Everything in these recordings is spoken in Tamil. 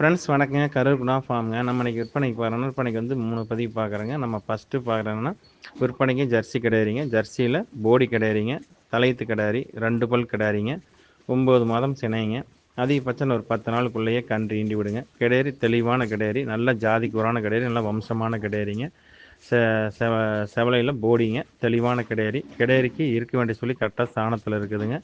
ஃப்ரெண்ட்ஸ் வணக்கங்க. கரூர் குணா ஃபார்முங்க நம்ம இன்றைக்கி விற்பனைக்கு பார்க்குறோன்னா விற்பனைக்கு வந்து மூணு பதிவு பார்க்குறேங்க. நம்ம ஃபஸ்ட்டு பார்க்குறோன்னா விற்பனைக்கு ஜெர்சி கிடையாதுங்க ஜெர்சியில் போடி கிடையாதுங்க தலையத்து கிடாரி ரெண்டு பல் கிடாரிங்க ஒம்பது மாதம் சினைங்க. அதிகபட்சம் ஒரு பத்து நாளுக்குள்ளேயே கன்று ஈண்டி விடுங்க. கிடேரி தெளிவான கிடையாரி நல்ல ஜாதி குறான கிடேரி நல்ல வம்சமான கிடேரிங்க செ செவ செவலையில் போடிங்க. தெளிவான கிடையாரி கிடேரிக்கு இருக்க வேண்டிய சொல்லி கரெக்டாக ஸ்தானத்தில் இருக்குதுங்க.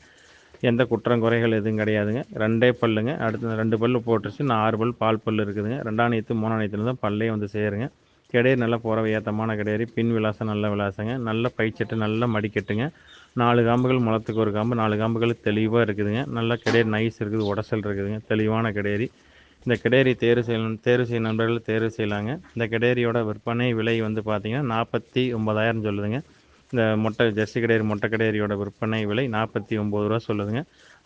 எந்த குற்றம் குறைகள் எதுவும் கிடையாதுங்க. ரெண்டே பல்லுங்க. அடுத்து ரெண்டு பல்லு போட்டுருச்சு. நான் ஆறு பல் பால் பல் இருக்குதுங்க. ரெண்டாம் நேற்று மூணாம் தான் பல்லே வந்து சேருங்க. கிடையாது நல்லா போகிற ஏத்தமான கிடையாது பின் விலாசம் நல்ல விலாசங்க. நல்ல பைச்சட்டு நல்ல மடிக்கட்டுங்க. நாலு காம்புகள் முளத்துக்கு ஒரு காம்பு நாலு காம்புகள் தெளிவாக இருக்குதுங்க. நல்ல கிடையாது நைஸ் இருக்குது உடசல் இருக்குதுங்க. தெளிவான கிடையாது இந்த கிடேரி தேர்வு செய்யணும் தேர்வு செய்யும் நண்பர்கள் தேர்வு செய்யலாங்க. இந்த கிடேரியோட விற்பனை விலை வந்து பார்த்திங்கன்னா நாற்பத்தி ஒம்பதாயிரம் சொல்லுதுங்க. இந்த மொட்டை ஜெர்சி கடையர் மொட்டை கடையரியோட விற்பனை விலை நாற்பத்தி ஒம்பது ரூபா சொல்லுதுங்க.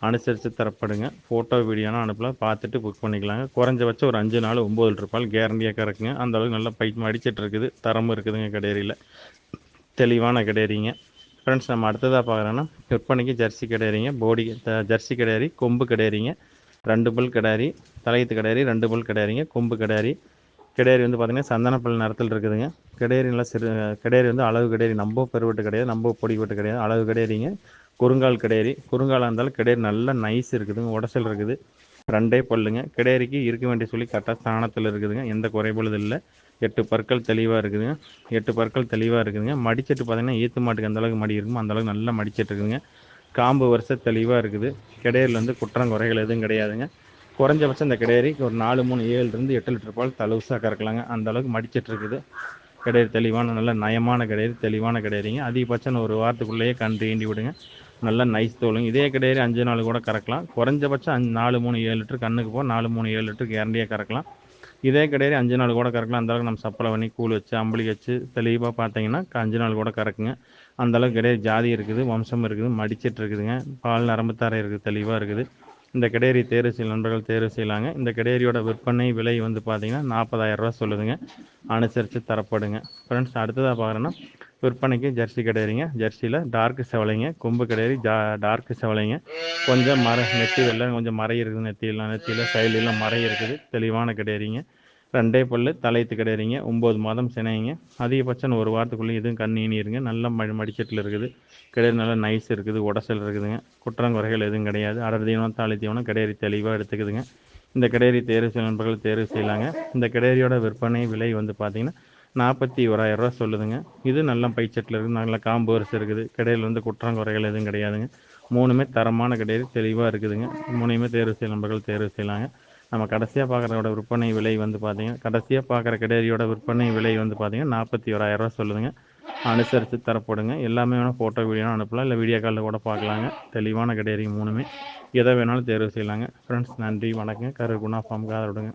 அனுசரித்து தரப்படுங்க. ஃபோட்டோ வீடியோனா அனுப்பலாம். பார்த்துட்டு புக் பண்ணிக்கலாங்க. குறைஞ்சபட்சம் ஒரு அஞ்சு நாள் ஒம்பது லிட்டர் கேரண்டியாக கறக்குங்க. அந்த அளவுக்கு நல்லா பைப் அடிச்சிட்டு இருக்குது. தரமும் இருக்குதுங்க கடையரியில். தெளிவான கடையரிங்க. ஃப்ரெண்ட்ஸ் நம்ம அடுத்ததாக பார்க்குறோன்னா விற்பனைக்கு ஜெர்சி கிடையாதுங்க போடி ஜெர்சி கிடையாது கொம்பு கிடையாதுங்க ரெண்டு பல் கிடாரி தலையத்து கிடாரி ரெண்டு பல் கிடாரிங்க கொம்பு கடாரி கிடேரி வந்து பார்த்திங்கன்னா சந்தனப்பல் நிறத்தில் இருக்குதுங்க. கிடேரி நல்லா சிறு கிடேரி வந்து அளவு கிடேரி. நம்ம பெருவெட்டு கிடையாது நம்ம பொடி வெட்டு கிடையாது. அளவு கிடேரிங்க. குறுங்கால் கிடேரி. குறுங்காலாக இருந்தாலும் கிடேரி நல்ல நைஸ் இருக்குதுங்க. உடச்சல் இருக்குது. ரெண்டே பல்லுங்க. கிடேரிக்கு இருக்க வேண்டிய சொல்லி கரெக்டாக ஸ்தானத்தில் இருக்குதுங்க. எந்த குறைபாடு இல்லை. எட்டு பற்கள் தெளிவாக இருக்குதுங்க. எட்டு பற்கள் தெளிவாக இருக்குதுங்க. மடிச்சட்டு பார்த்திங்கன்னா ஈத்து மாட்டுக்கு அந்தளவுக்கு மடி இருக்குமோ அந்தளவுக்கு நல்லா மடிச்சிட்டு இருக்குதுங்க. காம்பு வருஷம் தெளிவாக இருக்குது. கிடையில வந்து குற்றம் குறைகள் எதுவும் கிடையாதுங்க. குறைஞ்சபட்சம் இந்த கிடையாரிக்கு ஒரு நாலு மூணு ஏழுலேருந்து எட்டு லிட்டர் பால் தலவுசாக கறக்கலாங்க அந்த அளவுக்கு மடிச்சிட்டு இருக்குது கிடையாது தெளிவான நல்ல நயமான கிடையாது தெளிவான கிடையாதுங்க அதிகபட்சம் ஒரு வாரத்துக்குள்ளேயே கன்று தீண்டி விடுங்க. நல்லா நைஸ் தோலுங்க. இதே கிடையாது அஞ்சு நாள் கூட கறக்கலாம். குறைஞ்சபட்சம் அஞ்சு நாலு மூணு ஏழு லிட்டர் கண்ணுக்கு போக நாலு மூணு ஏழு லிட்டர் கேரண்டியாக கறக்கலாம். இதே கிடையாது அஞ்சு நாள் கூட கறக்கலாம். அந்தளவுக்கு நம்ம சப்பளை பண்ணி கூழ் வச்சு அம்பளி வச்சு தெளிவாக பார்த்தீங்கன்னா அஞ்சு நாள் கூட கறக்குங்க. அந்தளவுக்கு கிடையாது ஜாதி இருக்குது வம்சம் இருக்குது மடிச்சிட்டு இருக்குதுங்க பால் நரம்பு தரை இருக்குது தெளிவாக இருக்குது. இந்த கிடேரி தேர்வு செய்ய நண்பர்கள் தேர்வு செய்யலாங்க. இந்த கிடேரியோட விற்பனை விலை வந்து பார்த்தீங்கன்னா நாற்பதாயிரரூவா சொல்லுதுங்க. அனுசரித்து தரப்படுங்க. ஃப்ரெண்ட்ஸ் அடுத்ததாக பார்க்குறேன்னா விற்பனைக்கு ஜெர்சி கிடையாதுங்க ஜெர்சியில் டார்க்கு செவலைங்க. கொம்பு கிடையாது ஜா டார்க்கு செவலைங்க. கொஞ்சம் மர நெத்தி வெள்ளம் கொஞ்சம் மறை இருக்குது நெத்தியெல்லாம் நெத்தியில் சைலெல்லாம் மறை இருக்குது. தெளிவான கிடையாதுங்க ரெண்டே பல்லு தலையத்து கிடையாதுங்க ஒம்பது மாதம் சினைங்க அதிகபட்சம் ஒரு வாரத்துக்குள்ளே இதுவும் கண்ணீனி இருங்க நல்ல ம மடிச்சட்டில் இருக்குது. கிடையாது நல்லா நைஸ் இருக்குது. உடசல் இருக்குதுங்க. குற்றங்குறைகள் எதுவும் கிடையாது. அடர் தீவனம் தாலி தீவனம் கிடையாது தெளிவாக எடுத்துக்குதுங்க. இந்த கிடையரி தேர்வு செய்ய நண்பர்கள் தேர்வு செய்யலாங்க. இந்த கிடையரியோட விற்பனை விலை வந்து பார்த்திங்கன்னா நாற்பத்தி ஓராயிரரூவா சொல்லுதுங்க. இது நல்ல பைச்சட்டில் இருக்குது. நல்ல காம்பு வரிசை இருக்குது. கிடையில் வந்து குற்றங்குறைகள் எதுவும் கிடையாதுங்க. மூணுமே தரமான கிடையாது தெளிவாக இருக்குதுங்க. மூணையுமே தேர்வு செய்ய நண்பர்கள் தேர்வு செய்யலாங்க. நம்ம கடைசியாக பார்க்குறதோட விற்பனை விலை வந்து பார்த்தீங்கன்னா கடைசியாக பார்க்குற கிடேரியோட விற்பனை விலை வந்து பார்த்தீங்கன்னா நாற்பத்தி ஓராயிரரூவா சொல்லுதுங்க. அனுசரித்து தரப்படுங்க. எல்லாமே வேணால் ஃபோட்டோ வீடியோ அனுப்பலாம். இல்லை வீடியோ காலில் கூட பார்க்கலாங்க தெளிவான கிடேரி மூணுமே. எதை வேணாலும் தேர்வு செய்யலாங்க. ஃப்ரெண்ட்ஸ் நன்றி வணக்கம் கரு குணா ஃபார்முக்கு விடுங்க